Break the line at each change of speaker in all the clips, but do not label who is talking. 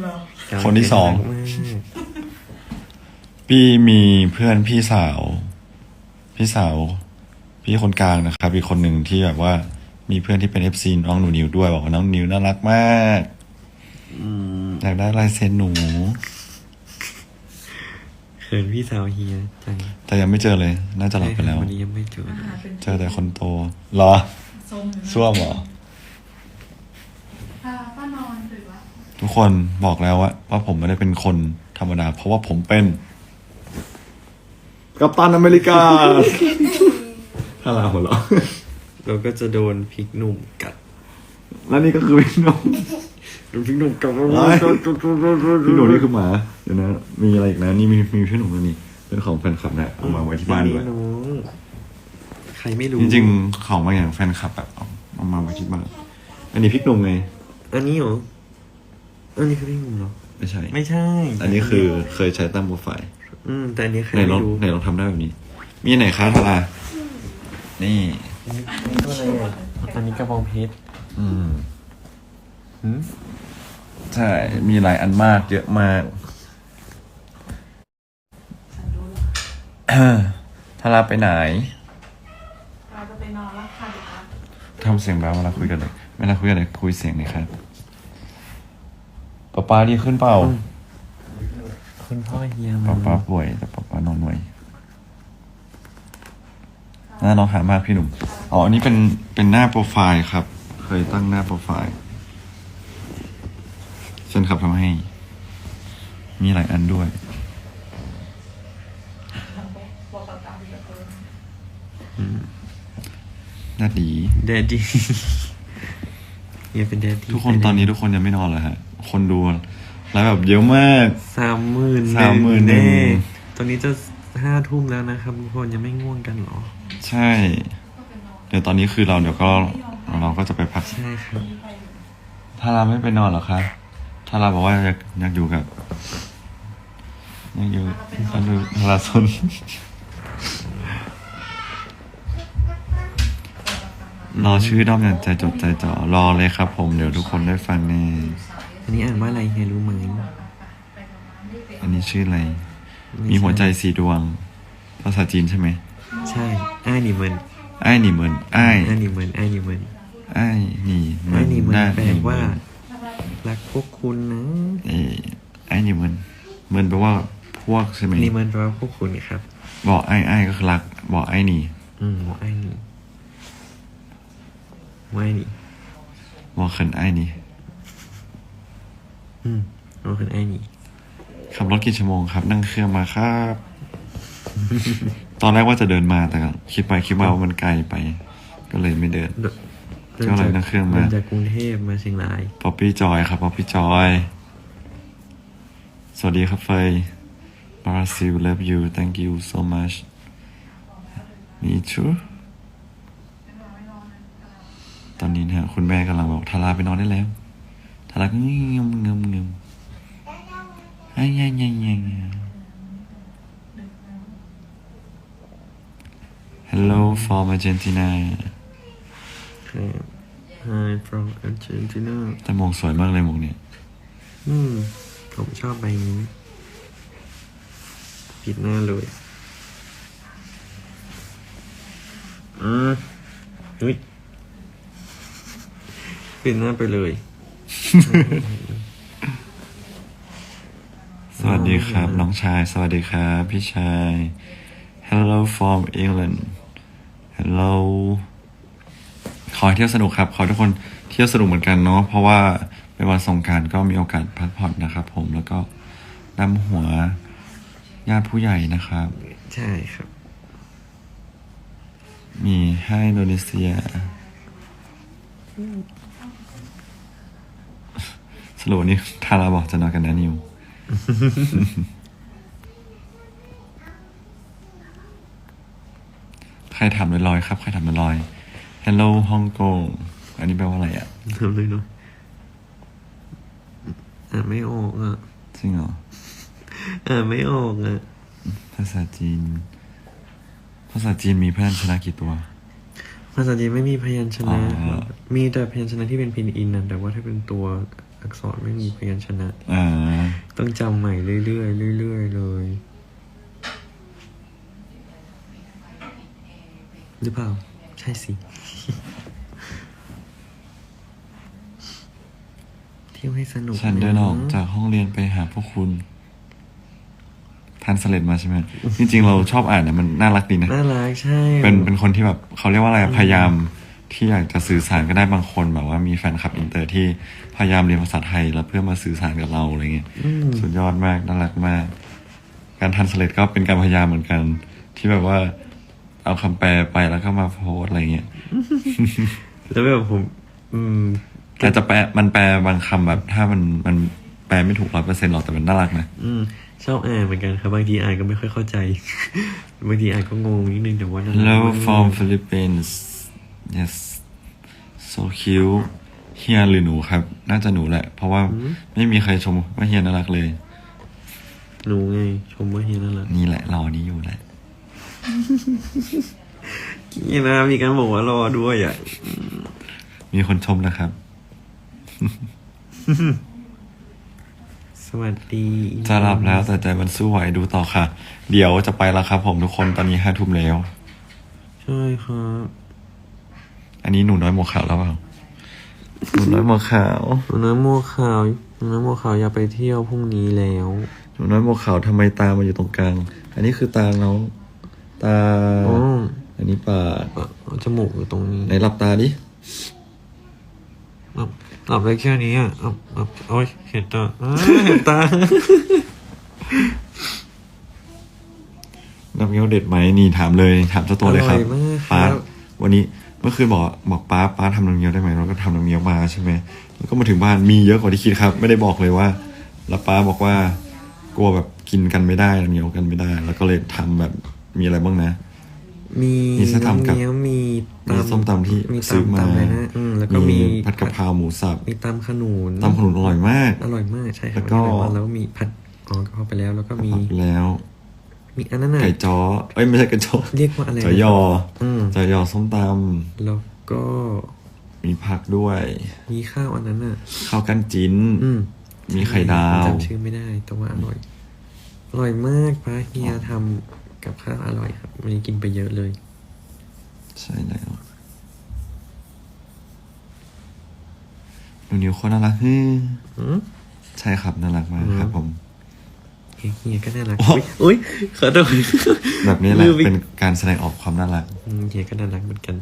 เหรอ
คนที่สอง
มาก
พี่มีเพื่อนพี่สาว พี่สาว พี่คนกลางนะครับ อีกคนหนึ่งที่แบบว่า มีเพื่อนที่เป็นเอฟซีน้องหนูนิวด้วยบอกว่าน้องนิวน่ารักมากอยากได้ลายเซ็นหนู
เขินพี่สาวเฮียจัง
แต่ยังไม่เจอเลย น่าจะหลับไปแล้ว
วันนี้ยังไม่เจอ
อาหารเป็น
เจอแต่คนโตเหรอ
ส้ม
ซ่วมเหรอ
พาป้านอนหรือว่า
ทุกคนบอกแล้วว่าว่าผมไม่ได้เป็นคนธรรมดา เพราะว่าผมเป็น กัปตันอเมริกาถ้าลาหัวเราะ
เราก็จะโดนพริกหนุ่มกัด
แล้วนี่ก็คือพี่หนุ่ม
โดนพริกหนุ่มกัด
พี่หนุ่มนี่คือหมาเดี๋ยวนะ มีอะไรอีกนะ นี่มีมีพี่หนุ่มด้วยนี่เป็นของแฟนคลับนะเอามาไว้ที่บ้านด้วย
น้องใครไม่รู้
จริงๆของบางอย่างแฟนคลับแบบเอาเอามาไว้ที่บ้านอันนี้พี่หนุ่มไง
อันนี้เหรอ อันนี้คือพริกหนุ่มเหรอ
ไม่ใช่
ไม่ใช่
อันนี้คือเคยใช้ตั้งโปรไฟล์
อืม แต่อันนี้ใคร
ไหน
ไม่
ลอง
รู้
ไหนลองทำได้แบบนี้ มีไหนคะทารานี่
ตัวอะไรอะอันนี้กระบองเพชร
อืม
หืม
ใช่ มีหลายอันมากเยอะมาก
ฉันรู้แล้ว
ทาราไปไหน
เราจะไปนอนแล้วค่ะเดี๋ยวนะ
ทำเสียงแบบเวลาคุยกันเลยเวลาคุยกันเลยคุยเสียงหน่อยครับ ป๊าป๊าดีขึ้นเปล่า
คุณพ่อเฮีย
ป๊า
มา
ป๊าป่วยแต่ป๊าป๊านอนหน่วยหน้าน้องหามากพี่หนุ่ม อ๋อ อันนี้เป็นเป็นหน้าโปรไฟล์ครับ เคยตั้งหน้าโปรไฟล์เซนขับทำให้ มีหลายอันด้วย
บอกกับตามที่จะเออ
หน้าดี
แดดดี้เฮียเป็นแดดดี้
ทุกคนตอนนี้ทุกคนยังไม่นอนเลยฮะ คนดูไลฟ์แบบเยอะมาก
สามหมื่น
สามหมื่นหนึ่
แน่
ง
ตอนนี้จะห้าทุ่มแล้วนะครับทุกคนยังไม่ง่วงกันเหรอ
ใช่ เดี๋ยวตอนนี้คือเราเดี๋ยวก็เราก็จะไปพัก
ใช่ครับ
ถ้าเราไม่ไปนอนเหรอคะถ้าเราบอกว่าอยากอยากอยู่กับอยากอยู่อยากดูทาราซนรอชื่อด้อมอย่างใจจดใจจ่อรอเลยครับผมเดี๋ยวทุกคนได้ฟังแน่
อันนี้อ่านว่าอะไรเฮียรู้ไหม
อันนี้ชื่ออะไร มีหัวใจสีดวง ภาษาจีนใช่ไหม
ใช่อ้ายนี่เหมือน
ไอ้ายหนี่เหมือนไอ้าย
อ้ายนี่เหมือนอ้ายนี่เหมือน
ไอ้ายหนี่เหมือ
อ้านยนี่เหมือน
หน้า
แปล
หนี่เหมื
ว่า
อน
รักพวกคุณนะ
เอ้ยไอ้ายหนี่เหมือนเหมือนแปลว่าพวกใช่ไหม
นี่เหมือนแปลว่าพวกคุณครับ
บอกไอ้ไอ้ายก็คือรัก บอกไอ้ายหนี่
อืมบอกอ้ายนี่ว่าอ้ายนี่
บอกเขินไอ้ายหนี่
อืมบอกคืออ้ายนี่
ขับรถกี่ชั่วโมงครับ นั่งเครื่องมาครับ ตอนแรกว่าจะเดินมาแต่คิดไปคิดมาว่ามันไกลไป ก็เลยไม่เดินเจ้าอะไรนั่งเครื่องมา
ดินจากกรุงเทพมาเชียงราย
ป๊อปปี้จอยครับป๊อปปี้จอย สวัสดีครับเฟยบราซิล love you thank you so much me too ตอนนี้นะฮะคุณแม่กำลังบอกทาราไปนอนได้แล้วทา ราก็เงียบเงียบเงียบไอ้ยังยังยังยัง Hello from Argentina
Hi from Argentina
แต่หมวกสวยมากเลยหมวกเนี่ย
อืม ผมชอบใบนี้ปิดหน้าเลยอืมเฮ้ยปิดหน้าไปเลย
สวัสดีครับ น้องชาย สวัสดีครับ พี่ชาย Hello from England Hello ขอให้เที่ยวสนุกครับ ขอให้ทุกคนเที่ยวสนุกเหมือนกันเนาะเพราะว่าเป็นวันสงกรารก็มีโอกาสพักผ่อนนะครับ ผมแล้วก็นำหัวญาติผู้ใหญ่นะครับ
ใช่ครับ
มีให้อินโดนีเซีย สรุปวันนี้ทาราบอกจะนอนกันนะนิว ใครถามลอยๆครับ ใครถามลอยๆ Hello ฮ่องกง อันนี้แปลว่าอะไรอะ
ทำเลยเนาะอ่านไม่ออกอะ
จริงเหรอ
อ่านไม่ออกอะ
ภาษาจีน ภาษาจีนมีพยัญชนะกี่ตัว
ภาษาจีนไม่มีพยัญชนะ
อ๋อ
มีแต่พยัญชนะที่เป็นพินอินนะแต่ว่าถ้าเป็นตัว อักษรไม่มีพยัญชนะ
อ่า
ต้องจำใหม่เรื่อยๆเรื่อยๆเลย หรือเปล่า ใช่สิ เที่ยวให้สนุก
ฉันเดินออกะจากห้องเรียนไปหาพวกคุณทันสเลดมาใช่ไหมจริงๆเราชอบอ่านนะมันน่ารักดีนะ
น่ารักใช่
เป็นเป็นคนที่แบบเขาเรียกว่าอะไรอะพยายาม ที่อยากจะสื่อสารก็ได้บางคนแบบว่ามีแฟนคลับอินเตอร์ที่พยายามเรียนภาษาไทย แล้วเพื่อมาสื่อสารกับเราอะไรเงี้ย
อืม
สุดยอดมากน่ารักมาก การทันสเลดก็เป็นการพยายามเหมือนกัน ที่แบบว่า เอาคำแปลไปแล้วก็มาโพสต์อะไรเงี้ย
แล้วแบบผม อืม
แต่จะแปลมันแปลบางคำแบบ ถ้ามันมันแปลไม่ถูกร้อยเปอร์เซ็นต์หรอกแต่มันน่ารักนะ
อืมชอบอ่านเหมือนกันครับบางทีอ่านก็ไม่ค่อยเข้าใจ บางทีอ่านก็งงนิดนึงแต่ว่าน่ารัก
Hello
มาก
from Philippines yes so cute เฮียหรือหนูครับ น่าจะหนูแหละ เพราะว่าไม่มีใครชมว่าเฮียน่ารักเลย
หนูไง ชมว่าเฮียน่ารัก
นี่แหละรอนี้อยู่แหละ
นี่นะมีการบอกว่ารอด้วยอะ
มีคนชมนะครับ
สวัสดี
จะหลับแล้วแต่ใจมันสู้ไหวดูต่อค่ะ เดี๋ยวจะไปแล้วครับผมทุกคนตอนนี้ห้าทุ่มแล้ว
ใช่ครับ
อันนี้หนูน้อยหมวกขาวแล้วเปล่าหนูน้อยหมวกขาว
หนูน้อยโมวขาวหนูน้อยโมวขาวอยากไปเที่ยวพรุ่งนี้แล้ว
หนูน้อยหมวกขาวทำไมตามันอยู่ตรงกลาง อันนี้คือตาน้องตา
อ๋อ
อันนี้ปาก
เอ่อจมูกอยู่ตรงนี้
ไหนหลับตาดิ
หลับหลับได้แค่นี้อะหลับหลับโอ้ยเห็นตาอ้าเห็นตา
น้ำเงี้ยวเด็ดไหมนี่ถามเลย ถามเจ้าตัวเลยครับ
อร่อยมากครับ
ป้าวันนี้ เมื่อคืนบอกบอกป้าป้าทำน้ำเงี้ยวได้ไหมเราก็ทำน้ำเงี้ยวมาใช่ไหมแล้วก็มาถึงบ้านมีเยอะกว่าที่คิดครับ ไม่ได้บอกเลยว่า แล้วป้าบอกว่ากลัวแบบกินกันไม่ได้น้ำเงี้ยวกันไม่ได้ แล้วก็เลยทำแบบมีอะไรบ้างนะ
มี
มีเส้นตำกับ
น้ำเงี้ยวมี
มีส้มตำที่
มี
ซื้อมา
ตำตำอะไรนะอืมแล้วก็มี
ผัดกะเพราหมูสับ
มีตำขนุน
ตำขนุนอร่อยมาก
อร่อยมากใช่ครับ
แล้วก็
มีอะไรบ้างแล้วมีผัดอ๋อกะเพราไปแล้ว แล้วก็มี
แล้ว
มีอันนั้นน่ะ
ไก่จ้อเอ้ยไม่ใช่ไก่จ้อ
เรียกว่าอะไรนะ
จอยอ
อืม
จอยอส้มต
แล้วก็ำ
มีผักด้วย
มีข้าวอันนั้นน่ะ
ข้าวกันจิ้น
อืม
มีไข่ดาว
จำชื่อไม่ได้แต่ว่าอร่อย อร่อยมากป้าเฮียทำกับข้าวอร่อยครับวันนี้กินไปเยอะเลย
ใช่แล้วหนูนิวโคนน่ารักฮึ
อืม
ใช่ครับน่ารักมากครับผม
เฮียก็น่ารัก
โอ้
อุ๊ยอุ้ยขอโทษ
แบบนี้แหละ
ลืมอีก
เป็นการแสดงออกความน่ารัก
อืมเฮียก็น่ารักเหมือนกัน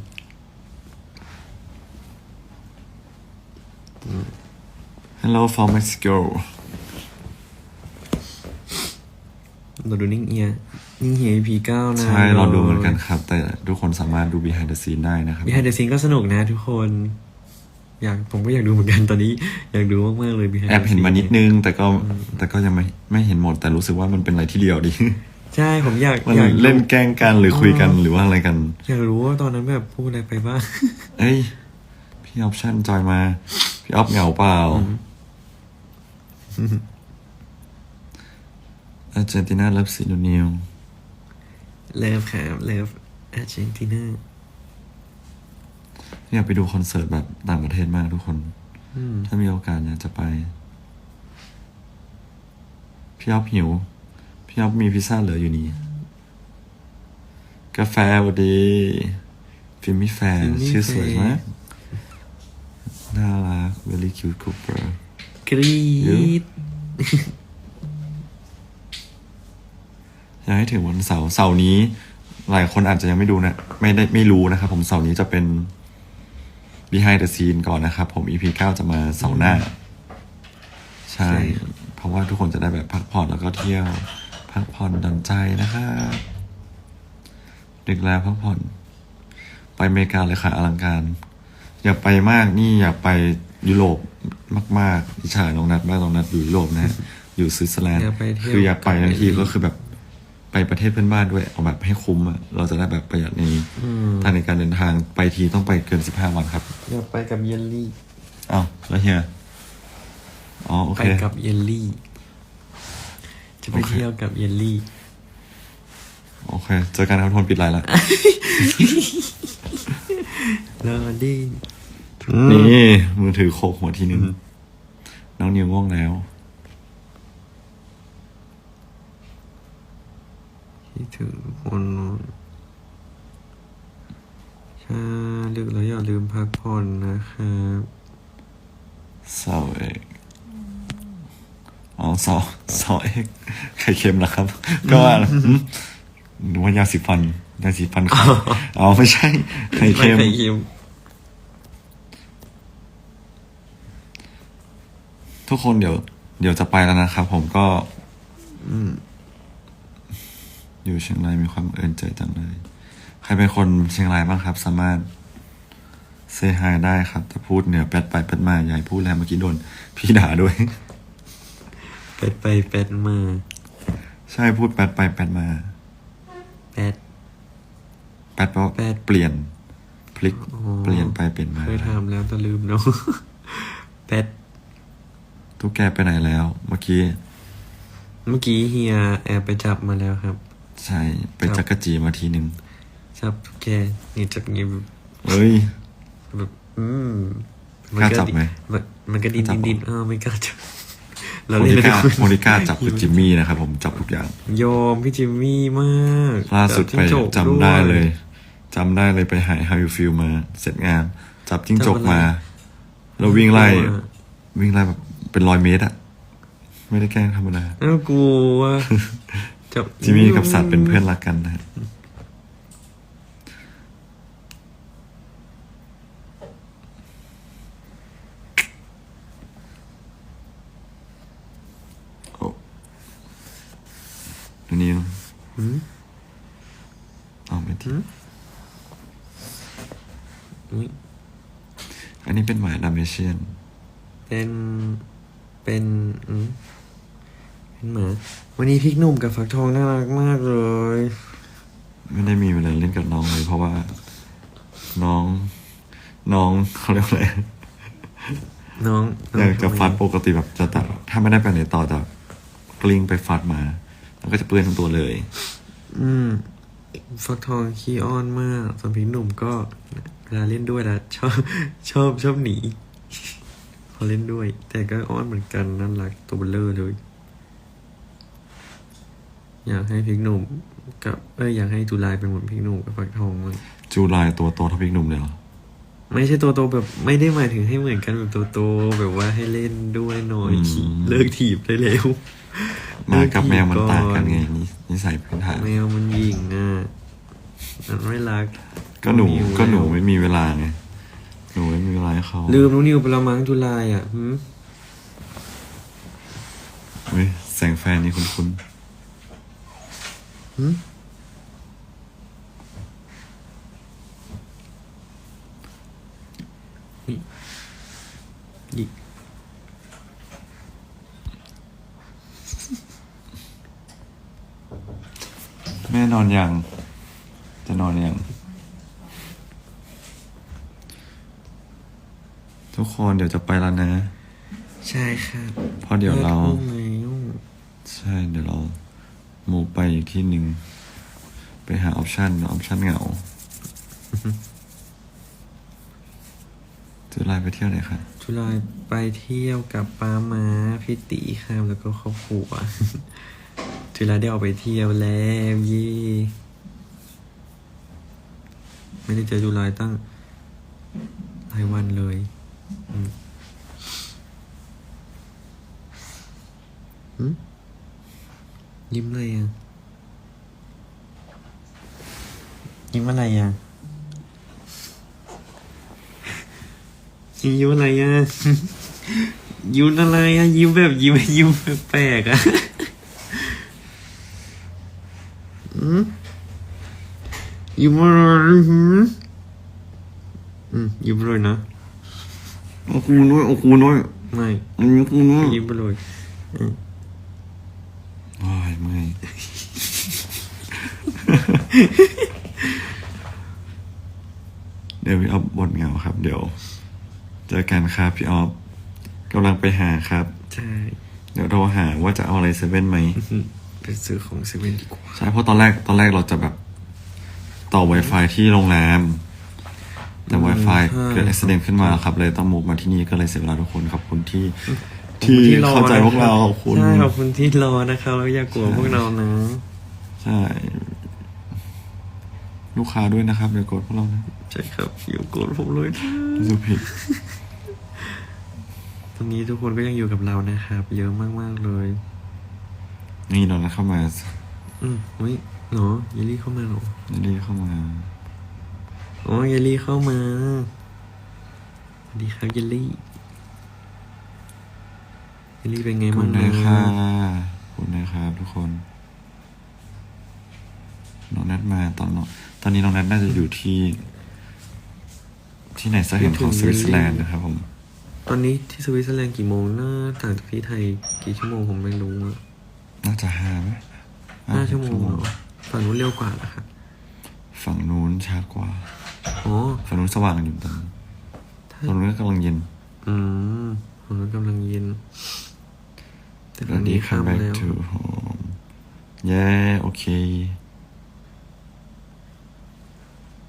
Hello from Mexico
เราดูนิ่งเอียนิ่งเฮีย EP เก้านะ
ใช่เราดูเหมือนกันครับ แต่ทุกคนสามารถดู behind the scene ได้นะครับ
บีไฮเดอร์ซีนก็สนุกนะทุกคน อยากผมก็อยากดูเหมือนกันตอนนี้ อยากดูมากๆเลย behind
แอบ
the
เห็น
scene
มานิดนึง แต่ก็แต่ก็ยังไม่ไม่เห็นหมด แต่รู้สึกว่ามันเป็นอะไรที่เดียวดี
ใช่ผมอยาก
มัน
อยากดู
เล่นแกล้งกันหรือคุยกันหรือว่าอะไรกัน
อยากรู้ว่าตอนนั้นแบบพูดอะไรไปบ้าง
เอ้ยพี่ออปชั่นจอยมา พี่ออฟเหงาเปล่าอาร์เจนตินาเลิฟซีโนนิว
เลิฟครับเลิฟอาร์เจนตินา
อยากไปดูคอนเสิร์ตแบบต่างประเทศมากทุกคน
อืม
ถ้ามีโอกาสอยากจะไป พี่ออฟหิว พี่ออฟมีพิซซ่าเหลืออยู่นี่ กาแฟสวัสดีฟิมมี่แฟร์ชื่อสวยมาก น่ารัก very cute couple
กรี
เยอะ
ด
อยากให้ถึงวันเสาร์เสาร์นี้ หลายคนอาจจะยังไม่ดูนะ ไม่ได้ไม่รู้นะครับผมเสาร์นี้จะเป็น behind the scene ก่อนนะครับผม EP 9 จะมาเสาร์หน้า ใช่ เพราะว่าทุกคนจะได้แบบพักผ่อนแล้วก็เที่ยว พักผ่อนดันใจนะครับดึกแล้วพักผ่อน ไปอเมริกาเลยค่ะอลังการ อยากไปมากนี่อยากไปยุโรปมากๆอิจฉาน้องนัดมากน้องนัดอยู่ยุโรปนะฮะอยู่สวิตเซอร์แลนด์
อยากไปเที่ยว
คืออยากไปทันที
กับ
ก็คือแบบ ไปประเทศเพื่อนบ้านด้วยเอาแบบให้คุ้มอะเราจะได้แบบประหยัดใน
อืม
ทางในการเดินทางไปทีต้องไปเกินสิบห้าวันครับ
อยากไปกับเยลลี่
อ้าวแล้วเฮียอ๋อโอ
ไป
เค
กับเยลลี่ จะไป
โอเค
เที่ยวกับเยลลี่
โอเคเจอกันครับทุกคนปิดไลน์ละ
รอดี
นี่มือถือโคกหัวทีนึงน้องนิวง่วงแล้ว
คิดถึงทุกคนใช่ดึกแล้วอย่าลืมพักผ่อนนะครับ
เสาเอกอ๋อเสาเสาเอกไข่เค็มเหรอครับ ก็ว่าอืมหรือว่ายาสีฟันยาสีฟันขาวอ๋อไม่ใช่ไข่เค็ม
ไข่เค็ม
ทุกคนเดี๋ยว เดี๋ยวจะไปแล้วนะครับผมก็
อืม
อยู่เชียงรายมีความเอินใจจังเลย ใครเป็นคนเชียงรายบ้างครับ สามารถเซฮายได้ครับ แต่พูดเหนือแปดไปแปดมาอย่าใหญ่พูดแล้วเมื่อกี้โดนพี่ด่าด้วย
เป็ดไปเป็ดมา
ใช่พูดแปดไปแปดมา
เป็ด
แปดแปลว่า
แปด
เปลี่ยน พลิก
อ๋อ
เปลี่ยนไปเปลี่ยนมา
เคยทำแล้วแต่ลืมเนาะเป็ด
ทุกแกไปไหนแล้ว เมื่อกี้
เมื่อกี้เฮียแอบไปจับมาแล้วครับ
ใช่ไป
ครับ
จักรจีมาทีหนึ่ง
จับตุ๊กแกนี่จับงี้แบบ
เฮ้ย
แบบอืม
กล้าจับไหม
มันมันก็ดิน
กล้าจั
ดิ
บ
น
เหรอ
ดินเออไม่กล้าจับ
โม
เราเล่น
นิ
เลย
ก้า
ทุกคน
โมนิก้าจับคือจิมมี่นะครับผมจับทุกอย่าง
ยอมพี่จิมมี่มาก
ล่าสุด
จับ
ไป
จิ้งจก
จำได้
ว
เลยจำได้เลยไปหาย How You Feel มาเสร็จงาน จับจิ้งจกมาแล้ววิ่งไล่ วิ่งไล่แบบเป็นร้อยเมตรอะไม่ได้แกล้งธรรมดา
น่ากลัว จับ
จิมมี่กับสัตว์เป็นเพื่อนรักกันนะฮะโอ้ดูนิ้ว
หืม
เอาไม่ที
หืมอุ๊ย
อันนี้เป็นหมาดามเมเชียน
เป็น เป็นอืม เป็นหมาวันนี้พริกหนุ่มกับฟักทองน่ารักมากเลย
ไม่ได้มีเวลาเล่นกับน้องเลย เพราะว่า น้อง น้องเขาเรียกว่าอะไร
น้องน้ง
อยากจะ
ทำไม
ฟัดปกติแบบจะตัดถ้าไม่ได้ไปไหนต่อจะกลิ้งไปฟัดมา แล้วก็จะเปื้อนทั้งตัวเลย
อืม ฟักทองขี้อ้อนมากส่วนพริกหนุ่มก็เวลาเล่นด้วยนะชอบชอบชอบหนีพอเล่นด้วย แต่ก็อ้อนเหมือนกันน่ารักตัวเบลเลอร์เลย อยากให้พริกหนุ่มกับเอ้ยอยากให้จุลายเป็นเหมือนพริกหนุ่มกับฟักทองมั้ง
จูลายตัวโตเท่าพริกหนุ่มเลยเหรอ
ไม่ใช่ตัวโตแบบไม่ได้หมายถึงให้เหมือนกันแบบตัวโตแบบว่าให้เล่นด้วยหน่อย
อืม
เลิกถีบได้แล้ว
หมากับแมวมัน
เลิถีบ
ต่างกันไง
อ
นินิสัยพื้นฐาน
แมวมันหยิงอะมันไม่รัก
ก็หนู
ว
ก็หนู
แล้ว
ไม่มีเวลาไงหนูไม่มีเวลาให้เขา
ลืมน้องนิวไปและมั้งจุลายอะหืม
เฮ้ยแสงแฟนนี่คุ้น
หืมนี่นี่
ๆแม่นอนยัง จะนอนยัง ทุกคนเดี๋ยวจะไปแล้วนะ
ใช่ครับ
เพราะเดี๋ยวเรา
ห้ทุ่มแล้ว
ใช่เดี๋ยวเรา มูไปอีกที่หนึ่ง ไปหาออปชันออปชันเหงาจะไลน์ไปเที่ยวไหนคะ
จุลายไปเที่ยวกับป้ามาพี่ตีครับแล้วก็ครอบครัวจุลายได้ออกไปเที่ยวแล้วยี่ไม่ได้เจอจุลายตั้งหลายวันเลยอืม ยิ้มเลยอะ ยิ้มอะไรอะยิ้มอะไรอะ ยิ้มอะไรอะ ยิ้มแบบยิ้มยิ้มแปลกๆอะอืมยิ้มอะไรหืมอืมยิ้มเลยนะ
โอ้คูน้อยโอ้คูน้อย
ไม่
อันนี้คูน้อย
ยิ้มไปเลยอืม
โอ้ยเมื่อย เดี๋ยวพี่ออฟบทเหงาครับ เดี๋ยวเจอกันครับพี่ออฟกำลังไปหาครับ
ใช่
เดี๋ยวโทรหาว่าจะเอาอะไรเซเว่นไหม
อืมไปซื้อของเซเว่นดีกว่า
ใช่เพราะตอนแรกตอนแรกเราจะแบบ ต่อ Wi-Fi ที่โรงแรม แต่ Wi-Fi
ใช่
เกิดอุบิเหตุขึ้นมาครับ เลยต้องมุกมาที่นี่ก็เลยเสียเวลาทุกคนขอบคุณที่ ที่
ขอบคุณรอ
เข้าใจ
นะ
พวกเรา
ค
ขอบคุณ
ใช่ขอบคุณที่รอนะครับแล้วอย่ากลัวพวกเรานะ
ใช่ ลูกค้าด้วยนะครับเดี๋ยวกดพวกเรานะ
ใช่ครับอย่ากลัวผมเลยนะ
รู้สึกผิด
ตอนนี้ทุกคนก็ยังอยู่กับเรานะครับ เยอะมากๆเลย
นี่เรานะเข้ามา
อืมเฮ้ยเหรอเยลลี่เข้ามาเหรอ
นี่เข้ามา
อ๋อเยลลี่เข้ามาสวัสดีครับเยลลี่เยลลี่เป็นไง
คุ
บ้า
ณ
ง
นาย
นะ
ค่ะคุณนายครับทุกคนน้องนัดมาตอนน้องต อนนี้น้องนัดน่าจะอยู่ที่ ที่ไหนสักแห่งของสวิตเซอร์แลนด์นะครับผม
ตอนนี้ที่สวิตเซอร์แลนด์กี่โมงนะต่างจากที่ไทยกี่ชั่วโมงผมไม่รู้อะ
น่าจะห้าไหม
ห้าชั่วโมงเหรอฝั่งนู้นเร็วกว่าเหรอครับ
ฝั่งนู้นช้ากว่า
อ๋อ
ฝั่งนู้นสว่างอยู่ตอนนี้ตอนนู้นก็กำลังเย็น
อืมฝั่งนู้นกำลังเย็น แต่
ตอ
ฝั่
น
ง
นี้
นี้
คัม
ค่ำ
แบ็ก
แล้ว
ทูโฮมเย้โอเค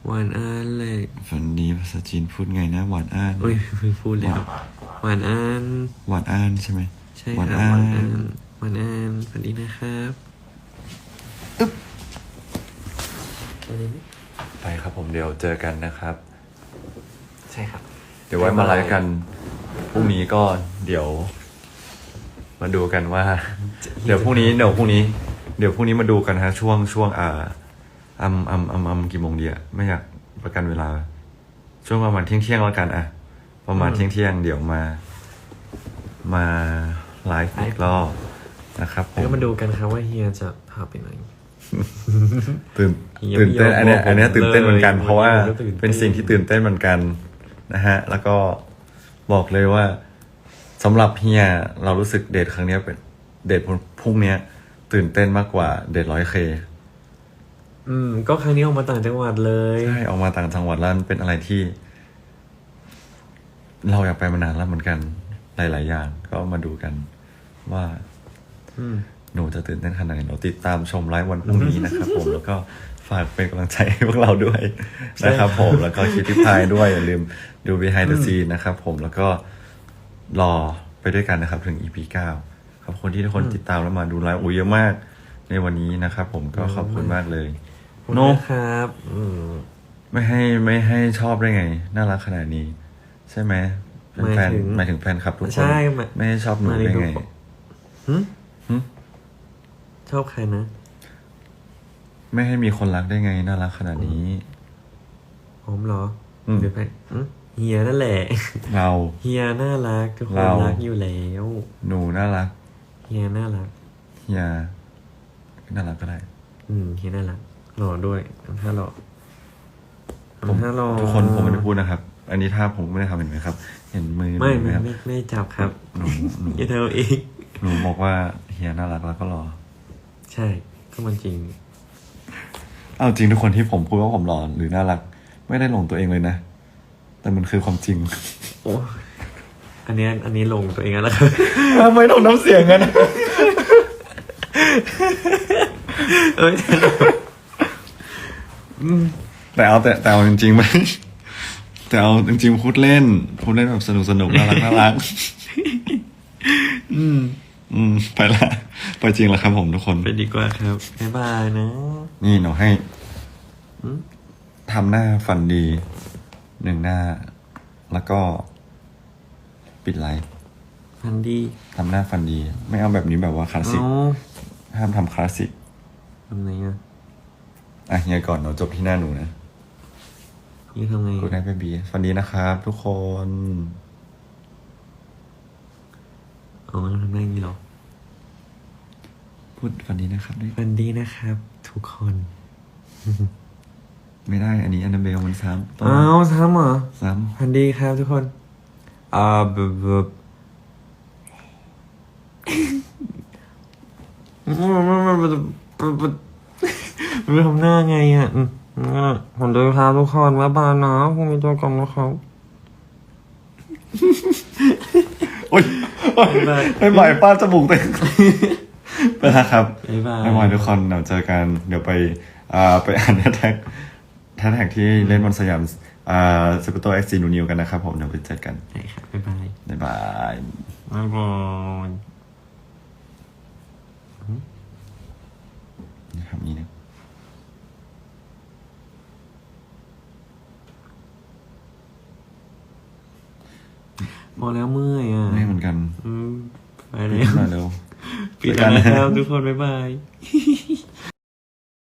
หวานอันเลย
ฝันดีภาษาจีนพูดไงนะ หวานอ้าน
โอ้ยไม่พูดแล้วหวานอัน
หวานอ้านใช่ไหม
ใช่
หวาน
ครับ
อ้า
หวานนอันหวานอันสวัสดีนะครับอะไรนี่
ไปครับผมเดี๋ยวเจอกันนะครับ
ใช่ครับ
เดี๋ยวไว้มาไลฟ์กันพรุ่งนี้ก็เดี๋ยว มาดูกันว่า เดี๋ยวพรุ่งนี้เดี๋ยวพรุ่งนี้ เดี๋ยวพรุ่งนี้มาดูกันฮะช่วงช่วงอ่า อัมอัมอัมอัมกี่โมงดีอะไม่อยากประกันเวลา ช่วงประมาณเที่ยงเที่ยงๆแล้วกันอะประมาณเที่ยงเที่ยงๆเดี๋ยวมา มาไลฟ์อีกรอบนะครับผ
แล้วก็
ม
มาดูกันครับว่าเฮียจะพาไปไหน
ตื่น
เฮีย
ตื่นเต้น
ไม่ยอม
อันเนี้ย
บอกผม
อันเนี้ยตื่นเต้นเหมือนกัน
เลย
เพราะว่า
วันนี้ก็ตื่นเต้น
เป็นสิ่งที่ตื่นเต้นเหมือนกันนะฮะ แล้วก็บอกเลยว่าสำหรับเฮียเรารู้สึกเดทครั้งเนี้ยเป็นเดทพรุ่งเนี้ยตื่นเต้นมากกว่าเดทร้อยเค
อืม ก็ครั้งนี้ออกมาต่างจังหวัดเลย
ใช่ออกมาต่างจังหวัดแล้วมันเป็นอะไรที่ เราอยากไปมานานแล้วเหมือนกัน หลาย ๆ อย่าง ก็มาดูกันว่า
อืม
หนูจะตื่นเต้นขนาดไหนเราติดตามชมไลฟ์วันพรุ่งนี้นะครับผมแล้วก็ฝากเป็นกำลังใจให้พวกเราด้วยนะครับผมแล้วก็คิดที่พายด้วย อย่าลืมดู behind the scene นะครับผมแล้วก็รอไปด้วยกันนะครับ ถึง EP 9ขอบคุณที่ทุกคนติดตามแล้วมาดูไลฟ์อุ้ยเยอะมาก ในวันนี้นะครับผมก็ขอบคุณมากเลย โน
นะครับอืม
ไม่ให้ไม่ให้ชอบได้ไง น่ารักขนาดนี้ ใช่ไหมเป็นแฟน
หมายถึง
หมายถึงแฟนคลับทุกคน
ใช่หมาย
ไม่ให้ชอบหนูได้ไง
หึ
หึ
ชอบใครนะ
ไม่ให้มีคนรักได้ไง น่ารักขนาดนี้
ผมเหรอ
อืม
หรือไปอืมเฮียนั่นแหละ
เรา
เฮียน่ารักทุกคน
เรา
รักอยู่แล้ว
หนูน่ารัก
เฮียน่ารัก
เฮียน่ารักก็ได้
อืมเฮียน่ารัก หล่อด้วยถ้าหล่อ
ผม
ถ้าหล่อ
ทุกคนผมไม่ได้พูดนะครับ อันนี้ถ้าผมไม่ได้ทำเห็นไหมครับ เห็นมือ
ไม่
หนูไหม
ไม่
ครับ
ไม่ไม่จับครับ
หนูหนู
อย่าเท่าเอง
หนูบอกว่าเฮียน่ารักแล้วก็รอ
ใช่ ก็มันจริง
เอาจริงทุกคนที่ผมพูดว่าผมหล่อหรือน่ารัก ไม่ได้หลงตัวเองเลยนะ แต่มันคือความจริง
โอ้อันเนี้ยอันนี้ลงตัวเองแล้วครับ
ทำไมต้องน้ำเสียงกัน
เอ้ย
แต่เอาแต่แต่เอาจริงๆไหมแต่เอาจริงๆพูดเล่นพูดเล่นแบบสนุกสนุกน่ารักน่ารัก
อืม
อืม ไปละ ไปจริงแล้วครับผมทุกคน
ไปดีกว่าครับบ๊ายบายนะ
นี่หนูให้
อืม
ทำหน้าฟันดีหนึ่งหน้า แล้วก็ ปิดไลฟ์
พันดี
ทำหน้าฟันดี ไม่เอาแบบนี้แบบว่าคลาสสิก
เอา
ห้ามทำคลาสสิก
ทำไงอะ
อะเฮียก่อนหนูจบที่หน้าหนูนะ
นี่ทำไง
กูได้เบบีฟันดีนะครับ ทุกคน
อ๋อมันทำได้อย่างนี้เหรอ
พูดฟันดีนะครับด้วย
พันดีนะครับ ทุกคน
ไม่ได้อันนี้อันนาเบลมันซ้ำต้อง
อ้าวซ้ำเหรอ
ซ้
พันดีครับทุกคนอ่าบบบบ มันมันมันมันมันมันทำหน้าไงอะอืมอะผมดูครับทุกคนว่าบานนะพรุ่งนี้เจอกันนะครับำ
โอ๊ยโอ๊ย
บ๊ายบาย
ไม่ไหวป้าจมูกเต็มไปละครับ
บ๊ายบาย
ไม่ไหวทุกคนเดี๋ยวเจอกัน เดี๋ยวไปอ่าไปอ่านแฮชแท็กแฮชแท็กที่เล่นบนสยามอ่าสกุตโตเอ็กซ์ซีนูนิวกันนะครับผมเดี๋ยวไปเจอกัน
ใช่ครับบ๊ายบาย
บ๊ายบาย
บ๊ายบาย
นะครับนี่นะ
พอแล้วเมื่อยอะ
ไม่เหมือนกัน
อืมไป
ไป
แล้ว
หน่อยเร็ว
ปิดแล้วนะครับทุกคน บ๊ายบาย